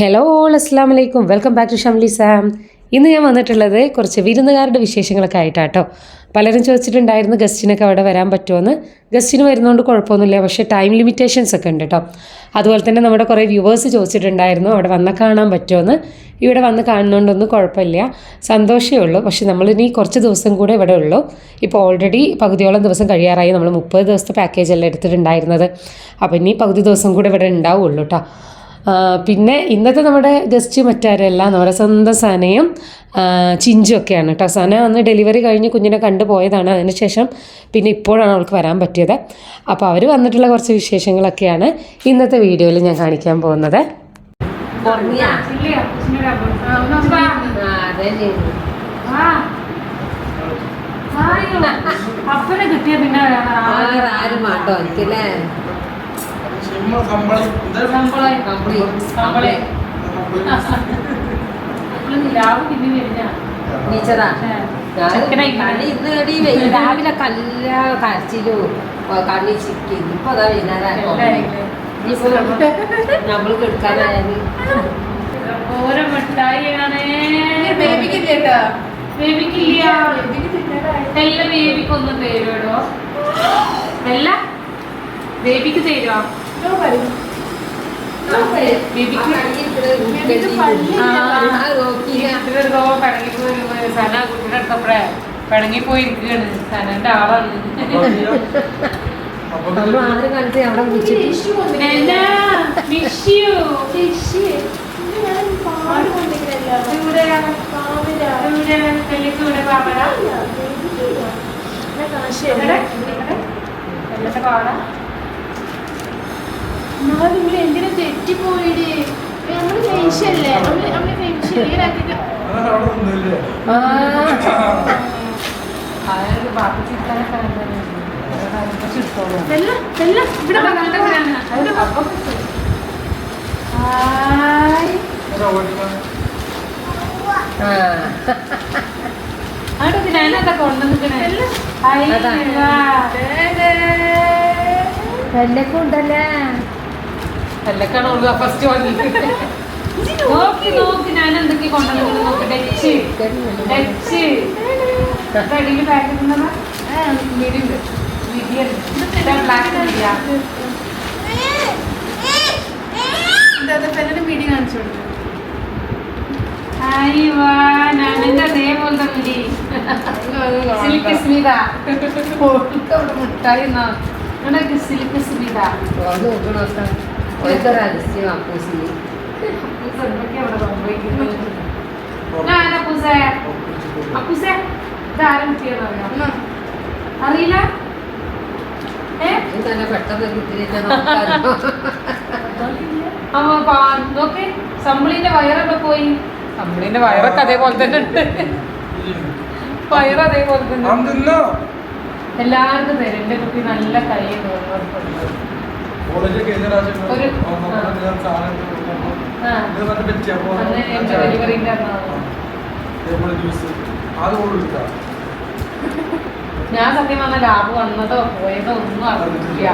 Hello all അസ്സാം വലൈക്കും welcome back to Shamli Sam ഇന്ന് ഞാൻ വന്നിട്ടുള്ളത് കുറച്ച് വിരുന്നുകാരുടെ വിശേഷങ്ങളൊക്കെ ആയിട്ടാട്ടോ. പലരും ചോദിച്ചിട്ടുണ്ടായിരുന്നു ഗസ്റ്റിനൊക്കെ അവിടെ വരാൻ പറ്റുമെന്ന്. ഗസ്റ്റിന് വരുന്നതുകൊണ്ട് കുഴപ്പമൊന്നുമില്ല പക്ഷേ ടൈം ലിമിറ്റേഷൻസ് ഒക്കെ ഉണ്ട് കേട്ടോ അതുപോലെ തന്നെ നമ്മുടെ കുറേ വ്യൂവേഴ്സ് ചോദിച്ചിട്ടുണ്ടായിരുന്നു അവിടെ വന്നാൽ കാണാൻ പറ്റുമെന്ന്. ഇവിടെ വന്ന് കാണുന്നതുകൊണ്ടൊന്നും കുഴപ്പമില്ല. സന്തോഷമേ ഉള്ളൂ. പക്ഷേ നമ്മളിനി കുറച്ച് ദിവസം കൂടെ ഇവിടെ ഉള്ളൂ. ഇപ്പോൾ ഓൾറെഡി പകുതിയോളം ദിവസം കഴിയാറായി. നമ്മൾ മുപ്പത് ദിവസത്തെ പാക്കേജ് അല്ല എടുത്തിട്ടുണ്ടായിരുന്നത്. അപ്പോൾ ഇനി പകുതി ദിവസം കൂടെ ഇവിടെ ഉണ്ടാവുള്ളൂ കേട്ടോ പിന്നെ ഇന്നത്തെ നമ്മുടെ ഗസ്റ്റ് മറ്റാരല്ല? നമ്മുടെ സ്വന്തം സനയും ആ, ചിഞ്ചും ഒക്കെയാണ് കേട്ടോ. സന അന്ന് ഡെലിവറി കഴിഞ്ഞ് കുഞ്ഞിനെ കണ്ടു പോയതാണ് അതിനുശേഷം പിന്നെ ഇപ്പോഴാണ് അവൾക്ക് വരാൻ പറ്റിയത്. അപ്പോൾ അവർ വന്നിട്ടുള്ള കുറച്ച് വിശേഷങ്ങളൊക്കെയാണ് ഇന്നത്തെ വീഡിയോയിൽ ഞാൻ കാണിക്കാൻ പോകുന്നത്. അപ്പനെ കിട്ടിയ പിന്നെ ആരും വേണ്ടോ എനിക്കല്ലേ കമ്പളി. കമ്പിളി. ടീച്ചറാ രാവിലെ കല്ല കരച്ചിലു കണ്ണി ചിക്കി. ഇപ്പൊ അതാ വൈകുന്നേരം നമ്മൾ കെടുക്കാനായാലും ഓരോ മിഠായിയാണ്. ബേബിക്കില്ലേട്ടാ ബേബിക്കില്ല എല്ലാ ബേബിക്കൊന്നും തരുമോ ബേബിക്ക് തരുമോ പിണങ്ങിപ്പോയിരിക്കുകയാണ് സനന്റെ ആളാണ് ആരും കണ്ടിട്ട് അവിടെ വിളിച്ചിട്ട് പാവടാ? എന്തിനാ തെറ്റിപ്പോയിടി നമ്മൾ നമ്മൾ നമ്മൾ കൊണ്ടുവന്നിക്കണേ. എല്ലക്കാണ് ഓളുക ഫസ്റ്റ് നോക്കി ഞാൻ ബ്ലാക്ക് സിൽക്ക് സ്മിത മുട്ടായി സിൽക്ക് സ്മിത അറിയില്ല? സമ്പിളിന്റെ വയറൊക്കെ പോയി. സമ്പിളിന്റെ വയറൊക്കെ അതേപോലെ തന്നെ ഉണ്ട്. വയറ് അതേപോലെ തന്നെ എല്ലാവർക്കും തരും. എന്റെ കുട്ടി നല്ല കൈ തോന്നുന്നുണ്ട് ഞാൻ സത്യം പറഞ്ഞ ലാബ് വന്നതോ പോയതോ ഒന്നും അറിഞ്ഞില്ല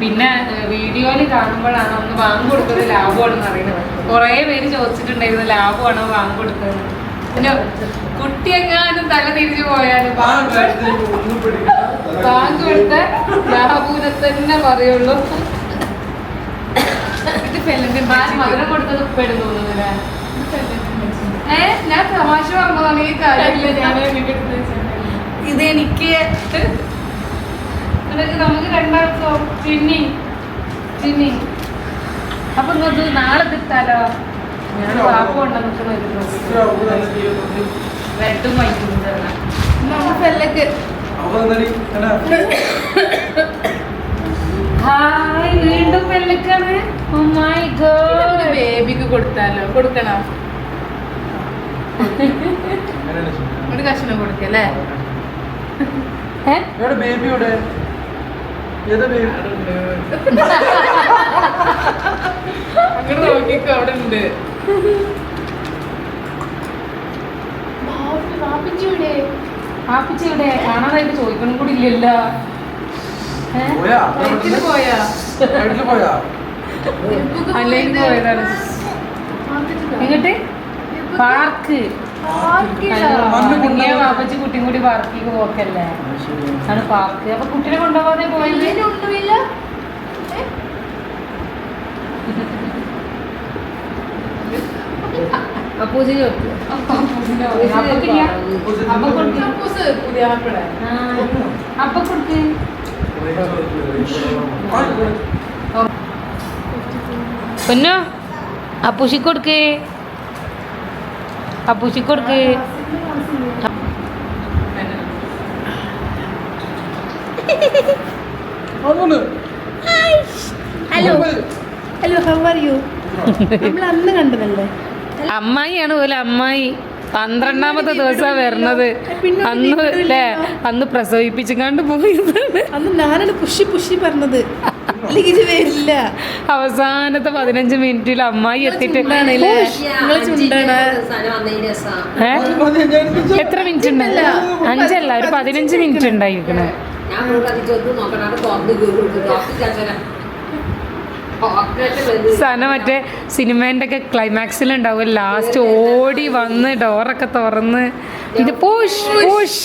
പിന്നെ വീഡിയോയിൽ കാണുമ്പോഴാണ് ഒന്ന് വാങ്ങി കൊടുത്തത് ലാഭമാണെന്ന് അറിയുന്നത്. കുറേ പേര് ചോദിച്ചിട്ടുണ്ടായിരുന്നു ലാഭമാണോ വാങ്ങി കൊടുത്തത് പിന്നെ കുട്ടിയെങ്ങാനും തല തിരിച്ചു പോയാലും വാങ്ങി കൊടുത്ത ലാഭൂനെ തന്നെ പറയുള്ളൂ. മധുരം കൊടുത്തത് ഉപ്പേടും തോന്നുന്നില്ലേ ഏ ഞാൻ തമാശ പറഞ്ഞതാണ് ഈ കാര്യമില്ല ഞാൻ ഇതെനിക്ക് എന്നിട്ട് നമുക്ക് രണ്ടാൾക്കും ചിന്നി ചിന്നി അപ്പൊ ഇന്നത് നാളെ തിട്ടാലോ ഞാൻ വാപ്പ് കൊണ്ട് നിൽക്കുന്ന ഒരു ഡ്രസ് റെഡും അപ്പൊ എന്തായാലും ഇങ്ങനെ ഹായ് വീണ്ടും വെള്ളക്കാണ് ഓ മൈ ഗോഡ് ബേബിക്ക് കൊടുത്താലോ? കൊടുക്കണോ. ഒരു കഷ്ണം കൊടുക്കല്ലേ എവിടെ ബേബി എവിടെ ഏതാ ബേബി അങ്ങനെ നോക്കിക്കോ അവിടെ ഉണ്ട് പാപ്പിച്ചി ഇവിടെ കാണാനായിട്ട് ചോദിക്കണം കൂടി ഇല്ലല്ലോ ഏ? പോയാ വയറ്റിൽ പോയാ വീട്ടിൽ പോയാ അല്ലെങ്കിൽ പോയതാണ്. ആ പാർക്ക്? പാപ്പച്ചി കുട്ടിയും കൂടി പാർക്കിലേക്ക് പോക്കല്ലേ? ആണ് പാർക്ക്. അപ്പൊ കുട്ടിനെ കൊണ്ടുപോകാതെ പോയത്? അപ്പൂസിന് അപ്പൊ കൊടുക്ക്. അപ്പൊ കൊടുക്ക്. പൊന്നോ അപ്പൂശി കൊടുക്ക്. അപ്പൂശി കൊടുക്ക്. Hello. Hello. How are you നമ്മൾ അന്ന് കണ്ടതല്ലേ? അമ്മായിയാണ് പോലെ അമ്മായി. പന്ത്രണ്ടാമത്തെ ദിവസമാണ് വരുന്നത്. അന്ന് അല്ലേ അന്ന് പ്രസവിപ്പിച്ചുകൊണ്ട് പോയതാണ് അന്ന് ഞാനാണ് പുഷി പുഷി പറഞ്ഞത്. വരില്ല. അവസാനത്തെ പതിനഞ്ച് മിനിറ്റിൽ അമ്മായി എത്തിട്ട്? എത്ര മിനിറ്റ് ഉണ്ട് അഞ്ചല്ല ഒരു പതിനഞ്ച് മിനിറ്റ് ഉണ്ടായിരിക്കണേ. ഞാൻ സന മറ്റേ സിനിമേന്റെ ഒക്കെ ക്ലൈമാക്സിൽ ഉണ്ടാവും ലാസ്റ്റ് ഓടി വന്ന് ഡോറൊക്കെ തുറന്ന്. ഇത് പൂഷ് പൂഷ്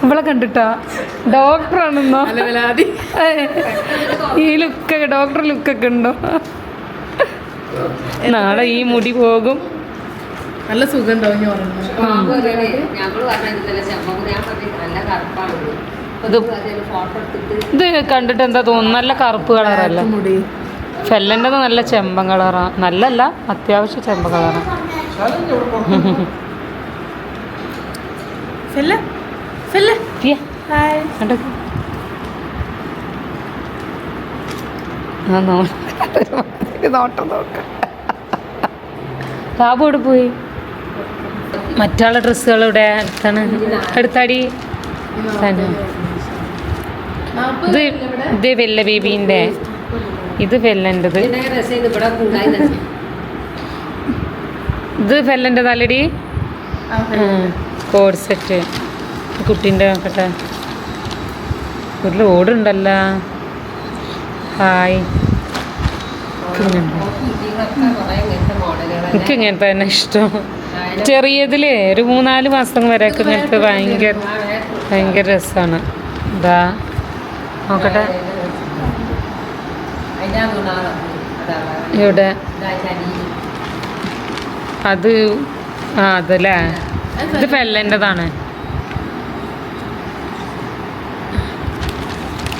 നമ്മളെ കണ്ടിട്ടാ? ഡോക്ടറാണെന്നോ ഈ ലുക്കൊക്കെ ഡോക്ടർ ലുക്കൊക്കെ ഉണ്ടോ? നാളെ ഈ മുടി പോകും. നല്ല സുഖം ഉണ്ടാവും ഞാൻ പറഞ്ഞു നല്ല കറുപ്പാണ്. ഇത് ഇത് കണ്ടിട്ട് എന്താ തോന്നുന്നു? നല്ല കറുപ്പ് കളറല്ല? ഫെല്ലന്റെ നല്ല ചെമ്പൻ കളറാണ് നല്ലല്ല അത്യാവശ്യം ചെമ്പൻ കളറാണ് നോട്ടം നോക്കാം. ബാബു ഇവിടെ പോയി? മറ്റുള്ള ഡ്രസ്സുകൾ ഇവിടെ അടുത്താണ്. അടുത്താടി? തന്നെ. ഇത് ഇത് വെല്ല ബേബീന്റെ. ഇത് വെല്ലന്റെത് ഇത് വെല്ലന്റെ തലടി കോഡ് സെറ്റ്. കുട്ടീന്റെ നോക്കട്ടെ. ഒരു ലോഡുണ്ടല്ലോ ഹായ്. എനിക്ക് ഇങ്ങനത്തെ തന്നെ ഇഷ്ടം. ചെറിയതിലേ ഒരു മൂന്നാൽ മാസം വരെയൊക്കെ ഇങ്ങനത്തെ ഭയങ്കര ഭയങ്കര രസമാണ്. ഇതാ നോക്കട്ടെ. ഇവിടെ അത് ആ അതല്ലേ? ഇത് ഫെല്ലന്റെതാണ്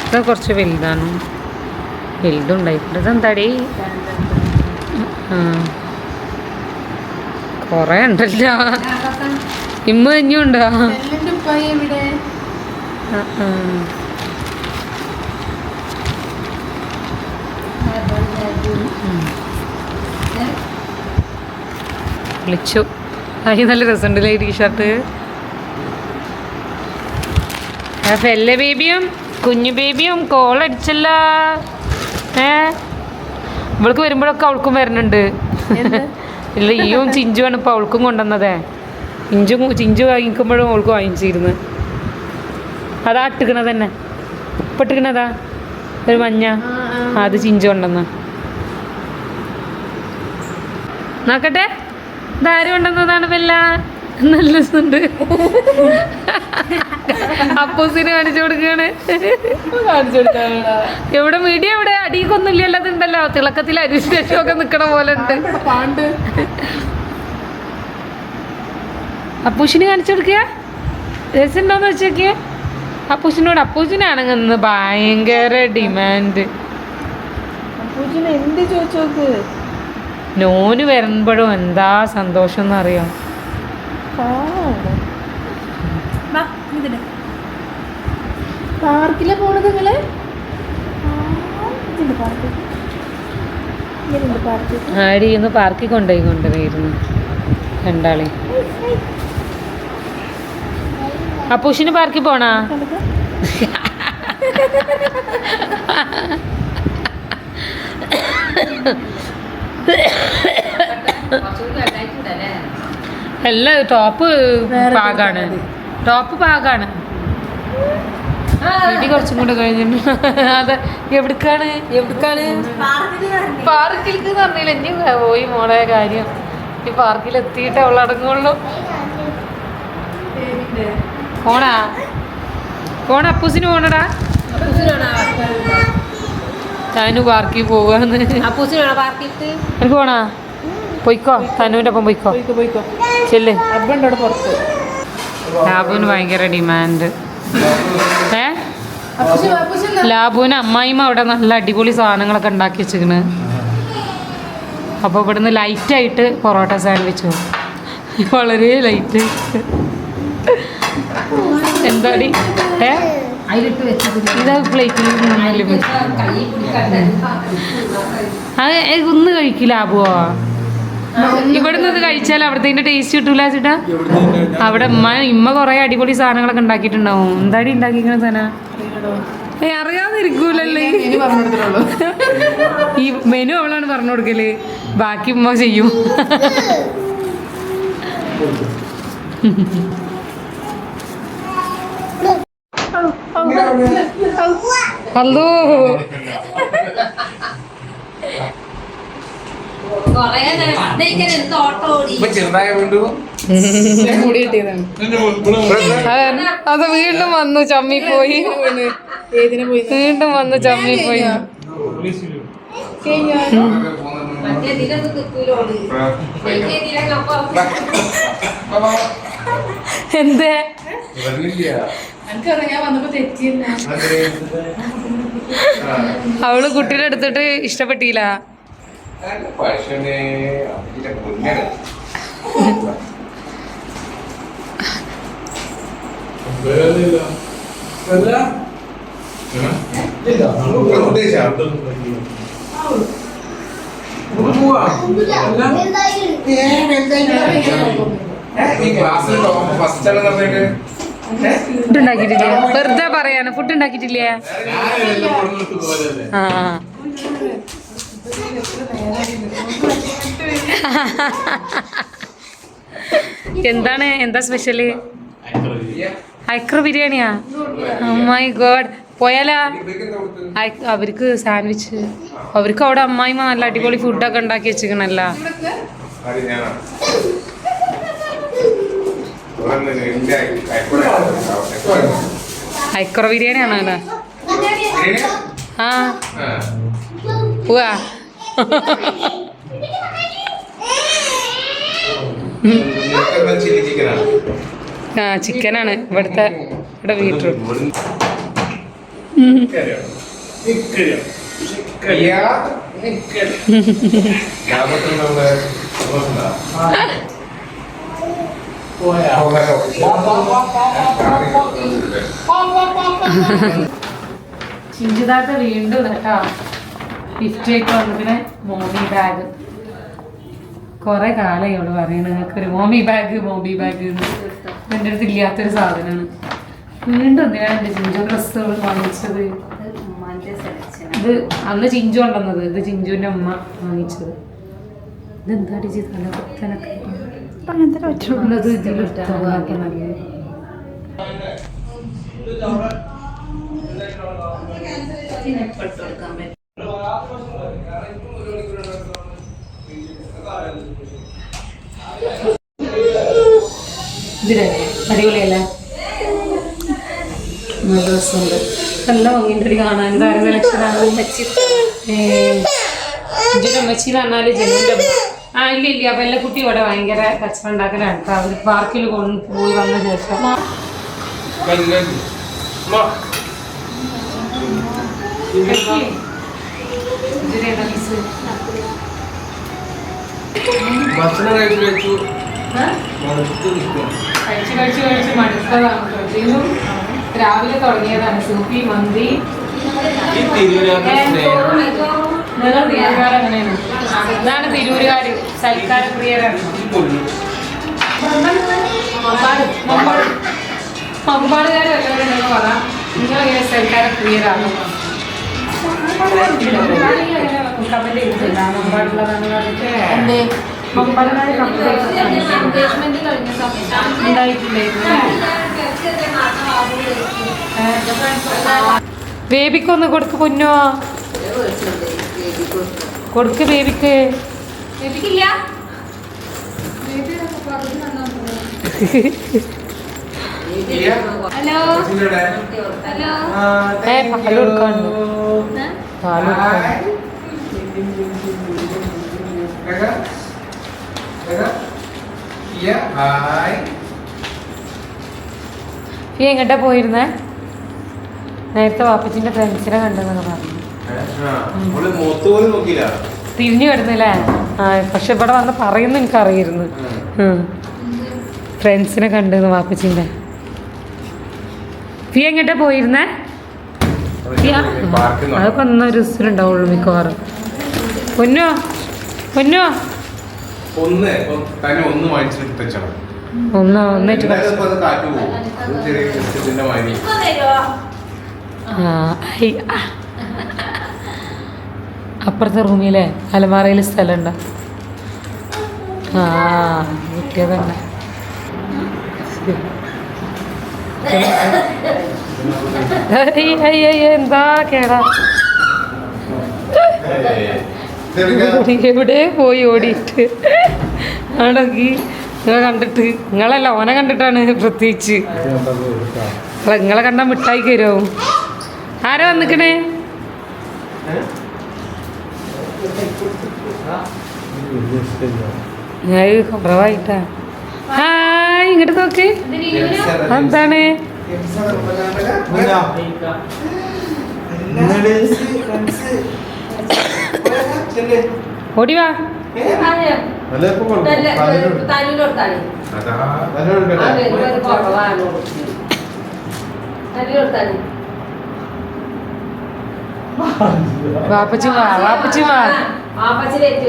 ഇത് കുറച്ച് വലുതാണ്. വലുതുണ്ടായിട്ടുണ്ട്. ഇതെന്താടി? ആ. കുറേ ഉണ്ടല്ലോ. ഇമ്മ ഫെല്ലിന്റെ ആ, ആ. വിളിച്ചു. അതിന് നല്ല രസമുണ്ടല്ലേ ഈ ടീഷർട്ട്? ആ ഫെല്ല ബേബിയും കുഞ്ഞു ബേബിയും കോളടിച്ചല്ല ഏ? ഇവൾക്ക് വരുമ്പോഴൊക്കെ അവൾക്കും വരുന്നുണ്ട് ഇല്ല ഈയും ചിഞ്ചുവാണ് ഇപ്പോൾ അവൾക്കും കൊണ്ടുവന്നതേ. ഇഞ്ചു ചിഞ്ചു വാങ്ങിക്കുമ്പോഴും അവൾക്ക് വാങ്ങിച്ചിരുന്നു. അതാ ഇട്ടിക്കണത് തന്നെ. ഇപ്പം ഇട്ടിക്കണതാ? ഒരു മഞ്ഞ. അത് ചിഞ്ചു കൊണ്ടുവന്ന. നോക്കട്ടെ. ഇതാര് ഉണ്ടെന്നതാണ് വല്ല നല്ല രസമുണ്ട്. അപ്പൂസിന് കാണിച്ചു കൊടുക്കുകയാണ്. എവിടെ മീഡിയ എവിടെ? അടിക്കൊന്നുമില്ലല്ലോ അതുണ്ടല്ലോ തിളക്കത്തിൽ അരിശേഷമൊക്കെ നിക്കണ പോലെ ഉണ്ട്. പാണ്ട് അപ്പൂസിന് കാണിച്ചു കൊടുക്കുക. രസമുണ്ടോന്ന് വെച്ച് നോക്കിയേ. അപ്പൂസിനോട് അപ്പൂസിനാണെങ്കിൽ ഭയങ്കര ഡിമാൻഡ്. എന്ത് ചോദിച്ചോക്ക് നോന് വരുമ്പോഴും എന്താ സന്തോഷം എന്നറിയാം? പാർക്കിലെ പോണത് നിങ്ങൾ? ആടി ഇന്ന് പാർക്കിൽ കൊണ്ടുപോയി കൊണ്ടുപോയിരുന്നു രണ്ടാളെ. അപ്പൂഷിന് പാർക്കിൽ പോണാ? കുറച്ചുകൂടി എല്ലാം ടോപ്പ് പാകാണ്. ടോപ്പ് പാകാണ്. ഇടി കുറച്ചും കൂടെ കഴിഞ്ഞിട്ട്. അതെ എവിടക്കാണ്? എവിടക്കാണ്? പാർക്കിലേക്ക് പറഞ്ഞില്ല? ഇനി പോയി മോളെ കാര്യം. ഈ പാർക്കിൽ എത്തിയിട്ട് അവൾ അടങ്ങുള്ളൂ പോണാ? പോണ അപ്പൂസിന് പോണടാ. തനു പാർക്കിൽ പോവാന്ന് എനിക്ക് പോണാ. പൊയ്ക്കോ തനുവിന്റെ ഒപ്പം പൊയ്ക്കോ. ചെല്ല്. ലാബുവിന് ഭയങ്കര ഡിമാൻഡ്. ഏ? ലാബുവിന് അമ്മായിമ്മ അവിടെ നല്ല അടിപൊളി സാധനങ്ങളൊക്കെ ഉണ്ടാക്കി വെച്ചിരിക്കണ്. അപ്പോൾ ഇവിടുന്ന് ലൈറ്റായിട്ട് പൊറോട്ട സാൻഡ്വിച്ച് വളരെ ലൈറ്റ് എന്താടി? ഏ? അതിലിട്ട് ഇതാ പ്ലേറ്റിൽ അത് ഒന്ന് കഴിക്കില്ല ആബുവോ? ഇവിടുന്ന് ഇത് കഴിച്ചാൽ അവിടത്തെ ടേസ്റ്റ് കിട്ടൂല ചേട്ടാ. അവിടെ ഉമ്മ ഇമ്മ കുറേ അടിപൊളി സാധനങ്ങളൊക്കെ ഉണ്ടാക്കിയിട്ടുണ്ടാവും. എന്താടി ഉണ്ടാക്കിക്കണ സാധന? ഏ അറിയാതിരിക്കൂലല്ലേ? ഈ മെനു അവളാണ് പറഞ്ഞു കൊടുക്കൽ. ബാക്കി ഉമ്മ ചെയ്യും അല്ലോ കൊറേ നേരം ഇങ്ങനെ എന്ത് ഓട്ടോ ഓടി ചെറുതായ വീണ്ടും മുടി കിട്ടിയതാണ്. അത് വീണ്ടും വന്നു ചമ്മി പോയി. വീണ്ടും വന്നു ചമ്മി പോയി. എന്തേ? അവൾ കുട്ടീനെ എടുത്തിട്ട് ഇഷ്ടപ്പെട്ടില്ല. ക്ലാസ്സിൽ ഫസ്റ്റ് ആണ് പറഞ്ഞിട്ട് ഫുഡ് ഉണ്ടാക്കിയിട്ടില്ലേ വെറുതെ പറയാന ഫുഡ് ഉണ്ടാക്കിയിട്ടില്ലേ. എന്താണ്? എന്താ സ്പെഷ്യൽ? അയക്ര ബിരിയാണിയാ? അമ്മായി ഗോഡ് പോയാലാ? അവർക്ക് സാൻഡ്വിച്ച്. അവർക്ക് അവിടെ അമ്മായിമ്മ നല്ല അടിപൊളി ഫുഡൊക്കെ ഉണ്ടാക്കി വെച്ചിക്കണല്ല അല്ലേ ബിരിയാണി? ആ. ആ. പോവാ ആ ചിക്കനാണ് ഇവിടുത്തെ ഇവിടെ വീട്ടു ചിഞ്ചിതാത്ത വീണ്ടും കേട്ടോ ഗിഫ്റ്റ് ഒക്കെ വന്നതിന് മോമി ബാഗ് കുറെ കാലമായി അവൾ പറയണ. ഒരു മോമി ബാഗ് മോമി ബാഗ് എന്റെ അടുത്ത് ഇല്ലാത്തൊരു സാധനമാണ് വീണ്ടും എന്തിനാണ് എന്റെ ചിഞ്ചു ഡ്രസ്സ് വാങ്ങിച്ചത്? ഇത് അന്ന് ചിഞ്ചു കൊണ്ടുവന്നത്. ഇത് ചിഞ്ചുവിന്റെ അമ്മ വാങ്ങിച്ചത്. ചെയ്തല്ല കുത്തനൊക്കെ. ഉള്ളത് അടിപൊളിയല്ലേ? നല്ല രസമുണ്ട്. നല്ല ഒരു കാണാൻ. ഇതാരെ സെലക്ഷനാണ് എന്ന് ജനുവിന്റെ അമ്മ. ആ ഇല്ല ഇല്ല. അപ്പൊ എല്ലാ കുട്ടി ഇവിടെ ഭയങ്കര കച്ചവടം ഉണ്ടാക്കലാണ്. അവർ പാർക്കിൽ കൊണ്ട് പോയി വന്ന ശേഷം? ഭക്ഷണം കഴിച്ചു നിൽക്കണം കഴിച്ച് കഴിച്ച് കഴിച്ച് മടുത്തതാണ് കേട്ടോ. രാവിലെ തുടങ്ങിയതാണ്. സൂപ്പി മന്തി. അങ്ങനെയാണ് ഇതാണ് തിരൂരുകാര് സൽക്കാര പ്രിയരാണ്. മമ്പാട് മമ്പാട്. മമ്പാടുകാർ വല്ലവരും പറ. നിങ്ങൾ ഇങ്ങനെ സൽക്കാര പ്രിയരാണ്? കമന്റ് പറഞ്ഞിട്ട്? ഉണ്ടായിട്ടുണ്ടായിരുന്നു ബേബിക്കൊന്ന് കൊടുക്ക് പൊന്നോ. കൊടുക്ക് ബേബിക്ക്. ലഭിക്കില്ല ഹലോ. ഹലോ. ഏ പാൽ കൊടുക്കാണ്ട്. പാൽ കൊടുക്കാണ്ട്. ഹായ് ഈ എങ്ങോട്ടാ പോയിരുന്നേ? നേരത്തെ വാപ്പച്ചിന്റെ ഫ്രണ്ട്സിനെ കണ്ടെന്നൊക്കെ പറഞ്ഞു. തിരിഞ്ഞു കിടന്നില്ലേ ആ പക്ഷെ ഇവിടെ വന്ന് പറയുന്നു എനിക്കറിയിരുന്നു. ഫ്രണ്ട്സിനെ കണ്ടെന്ന് വാപ്പച്ചിന്റെ ഫീ എങ്ങോട്ടാ പോയിരുന്നേ? അതൊക്കെ ഒന്നൊരു ഉണ്ടാവുള്ളൂ മിക്കവാറും. പൊന്നോ? പൊന്നോ? ഒന്ന് തന്നെ ഒന്ന് ഒന്നിട്ട് എന്തായാലും അപ്പുറത്തെ റൂമിലെ അലമാറയിൽ സ്ഥലമുണ്ടോ. ആ കിട്ടിയത് തന്നെ. എന്താ കേടാ? എവിടെ പോയി ഓടിയിട്ട്? ആണെങ്കിൽ നിങ്ങളെ കണ്ടിട്ട്? നിങ്ങളല്ല ഓനെ കണ്ടിട്ടാണ് പ്രത്യേകിച്ച്? നിങ്ങളെ കണ്ടാൽ മിഠായി തരുമോ ആരാ വന്നിക്കണേ? കുറവായിട്ടാ. ഹായ് ഇങ്ങോട്ട് നോക്ക്. എന്താണ്? ഓടി വാ. തല്ലിലൊടുത്താണ് അതാ ആ വരുന്നത് കുറവാണ് തല്ലിലൊടുത്താണ് വാപ്പച്ചി വാ വാപ്പച്ചി വാ.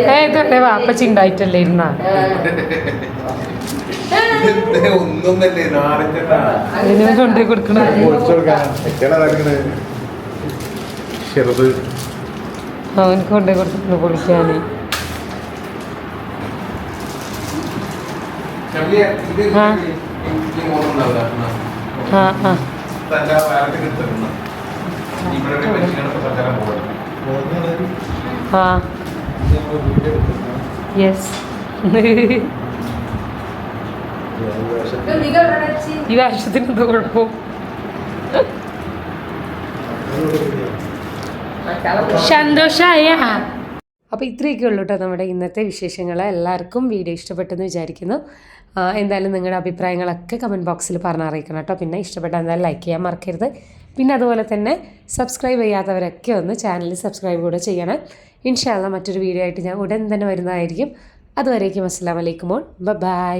ഏ ഇതല്ലേ വാപ്പച്ചി ഉണ്ടായിട്ടല്ലേ ഇരുന്ന. അതിന് പൊളിക്കാന്. ആ. ആ ആ. യെസ് ഈ വർഷത്തിന് എന്തോ കുഴപ്പം? സന്തോഷമായ അപ്പോൾ ഇത്രയൊക്കെ ഉള്ളൂ കേട്ടോ നമ്മുടെ ഇന്നത്തെ വിശേഷങ്ങൾ. എല്ലാവർക്കും വീഡിയോ ഇഷ്ടപ്പെട്ടെന്ന് വിചാരിക്കുന്നു. എന്തായാലും നിങ്ങളുടെ അഭിപ്രായങ്ങളൊക്കെ കമന്റ് ബോക്സിൽ പറഞ്ഞറിയിക്കണം കേട്ടോ പിന്നെ ഇഷ്ടപ്പെട്ട എന്തായാലും ലൈക്ക് ചെയ്യാൻ മറക്കരുത്. പിന്നെ അതുപോലെ തന്നെ സബ്സ്ക്രൈബ് ചെയ്യാത്തവരൊക്കെ ഒന്ന് ചാനൽ സബ്സ്ക്രൈബ് കൂടെ ചെയ്യണം. ഇൻഷാല്ല മറ്റൊരു വീഡിയോ ആയിട്ട് ഞാൻ ഉടൻ തന്നെ വരുന്നതായിരിക്കും. അതുവരേക്കും അസ്സാം വലൈക്കുമോൾ ബൈ